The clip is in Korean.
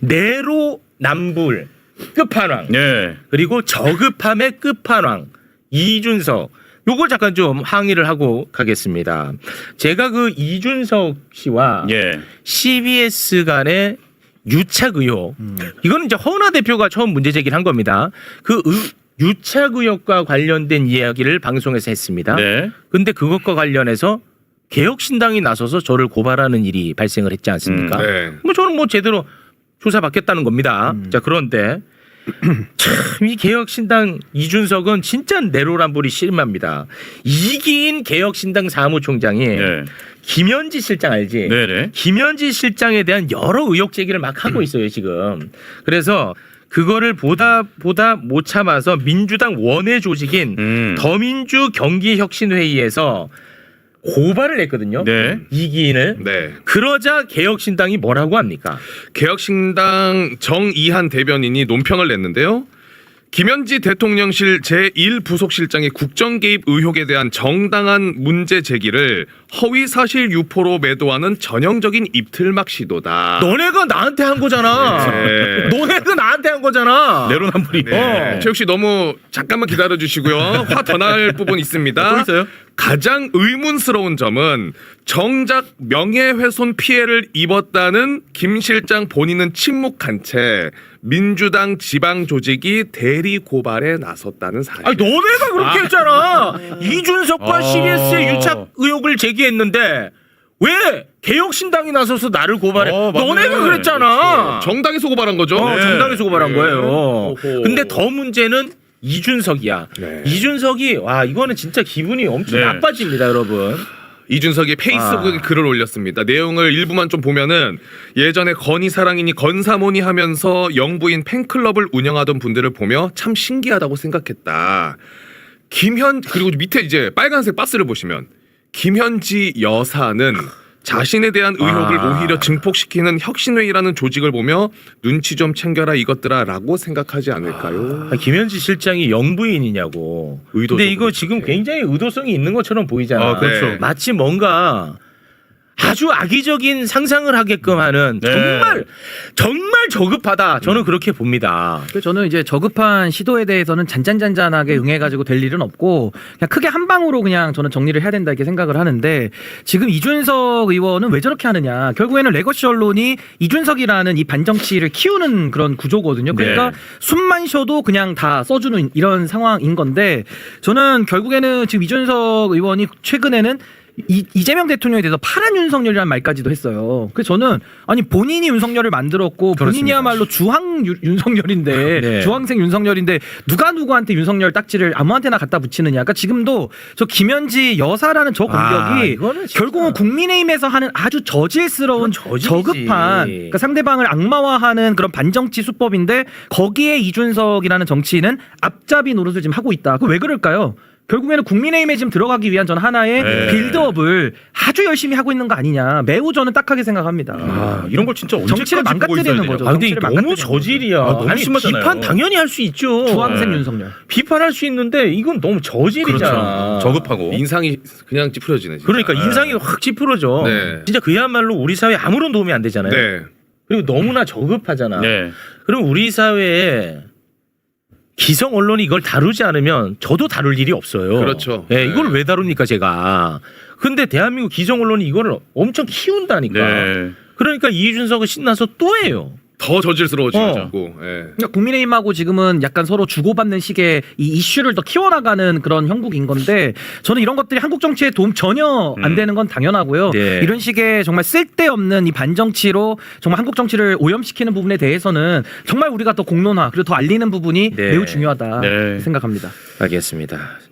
내로 남불 끝판왕 네. 그리고 저급함의 끝판왕 이준석 요걸 잠깐 좀 항의를 하고 가겠습니다. 제가 그 이준석 씨와 예. CBS 간의 유착 의혹 이거는 이제 허은하 대표가 처음 문제 제기를 한 겁니다. 그 의- 유착 의혹과 관련된 이야기를 방송에서 했습니다. 네. 근데 그것과 관련해서 개혁신당이 나서서 저를 고발하는 일이 발생을 했지 않습니까? 음, 네. 뭐 저는 뭐 제대로 조사받겠다는 겁니다. 자 그런데 참 이 개혁신당 이준석은 진짜 내로남불이 심합니다. 이기인 개혁신당 사무총장이 네. 김현지 실장 알지? 네네. 김현지 실장에 대한 여러 의혹 제기를 막 하고 있어요 지금. 그래서 그거를 보다 보다 못 참아서 민주당 원외 조직인 음. 더민주 경기혁신회의에서 고발을 했거든요. 네. 이기인을. 네. 그러자 개혁신당이 뭐라고 합니까? 개혁신당 정이한 대변인이 논평을 냈는데요. 김현지 대통령실 제1부속실장의 국정 개입 의혹에 대한 정당한 문제 제기를 허위 사실 유포로 매도하는 전형적인 입틀막 시도다. 너네가 나한테 한 거잖아. 네. 너네가 나한테 한 거잖아. 내로남불이. 네. 어. 최욱 씨 너무 잠깐만 기다려 주시고요. 화 더 날 부분 있습니다. 또 있어요? 가장 의문스러운 점은 정작 명예훼손 피해를 입었다는 김 실장 본인은 침묵한 채 민주당 지방 조직이 대리 고발에 나섰다는 사실. 아니 너네가 그렇게 아. 했잖아. 이준석과 아. CBS의 유착 의혹을 제기했는데 왜 개혁신당이 나서서 나를 고발해? 어, 맞네. 너네가 그랬잖아. 정당에서 고발한 거죠. 어, 네. 정당에서 고발한 네. 거예요. 오호. 근데 더 문제는 이준석이야. 네. 이준석이 와 이거는 진짜 기분이 엄청 네. 나빠집니다, 여러분. 이준석이 페이스북에 아. 글을 올렸습니다. 내용을 일부만 좀 보면은 예전에 건희 사랑이니 건사모니 하면서 영부인 팬클럽을 운영하던 분들을 보며 참 신기하다고 생각했다. 김현 그리고 밑에 이제 빨간색 박스를 보시면 김현지 여사는 자신에 대한 의혹을 아. 오히려 증폭시키는 혁신회의라는 조직을 보며 눈치 좀 챙겨라 이것들아라고 생각하지 않을까요? 아, 김현지 실장이 영부인이냐고. 근데 의도적으로 이거 지금. 굉장히 의도성이 있는 것처럼 보이잖아. 아, 그렇죠. 네. 마치 뭔가 아주 악의적인 상상을 하게끔 하는 네. 정말 정말 저급하다. 저는 그렇게 봅니다. 그래서 저는 이제 저급한 시도에 대해서는 잔잔잔잔하게 응해가지고 될 일은 없고 그냥 크게 한 방으로 그냥 저는 정리를 해야 된다 이렇게 생각을 하는데 지금 이준석 의원은 왜 저렇게 하느냐 결국에는 레거시 언론이 이준석이라는 이 반정치를 키우는 그런 구조거든요. 그러니까 네. 숨만 쉬어도 그냥 다 써주는 이런 상황인 건데 저는 결국에는 지금 이준석 의원이 최근에는 이, 이재명 대통령에 대해서 파란 윤석열이라는 말까지도 했어요. 그래서 저는 아니 본인이 윤석열을 만들었고. 본인이야말로 주황 유- 윤석열인데 네. 주황색 윤석열인데 누가 누구한테 윤석열 딱지를 아무한테나 갖다 붙이느냐. 그러니까 지금도 저 김현지 여사라는 저 아, 공격이 진짜. 결국은 국민의힘에서 하는 아주 저질스러운. 저급한 그러니까 상대방을 악마화하는 그런 반정치 수법인데 거기에 이준석이라는 정치인은 앞잡이 노릇을 지금 하고 있다. 그 왜 그럴까요? 결국에는 국민의힘에 지금 들어가기 위한 전 하나의 네. 빌드업을 아주 열심히 하고 있는 거 아니냐. 매우 저는 딱하게 생각합니다. 아, 이런 걸 진짜 언제까지 정치를 보고 있어야 망가뜨리는 되냐. 거죠. 아, 근데 정치를 너무 망가뜨리는 저질이야. 아, 너무 아니, 심하잖아요. 비판 당연히 할 수 있죠. 주황색 네. 윤석열. 비판할 수 있는데 이건 너무 저질이잖아. 그렇죠. 저급하고. 인상이 그냥 찌푸려지네. 진짜. 그러니까 인상이 확 찌푸러져. 네. 진짜 그야말로 우리 사회 에 아무런 도움이 안 되잖아요. 네. 그리고 너무나 저급하잖아. 네. 그럼 우리 사회에 기성 언론이 이걸 다루지 않으면 저도 다룰 일이 없어요. 그렇죠. 예, 네. 이걸 왜 다룹니까 제가? 근데 대한민국 기성 언론이 이거를 엄청 키운다니까. 네. 그러니까 이준석은 신나서 또 해요. 더 저질스러워지고. 어. 예. 그러니까 국민의힘하고 지금은 약간 서로 주고받는 식의 이 이슈를 더 키워나가는 그런 형국인 건데 저는 이런 것들이 한국 정치에 도움 전혀 안 음. 되는 건 당연하고요. 네. 이런 식의 정말 쓸데없는 이 반정치로 정말 한국 정치를 오염시키는 부분에 대해서는 정말 우리가 더 공론화 그리고 더 알리는 부분이 네. 매우 중요하다 네. 생각합니다. 알겠습니다.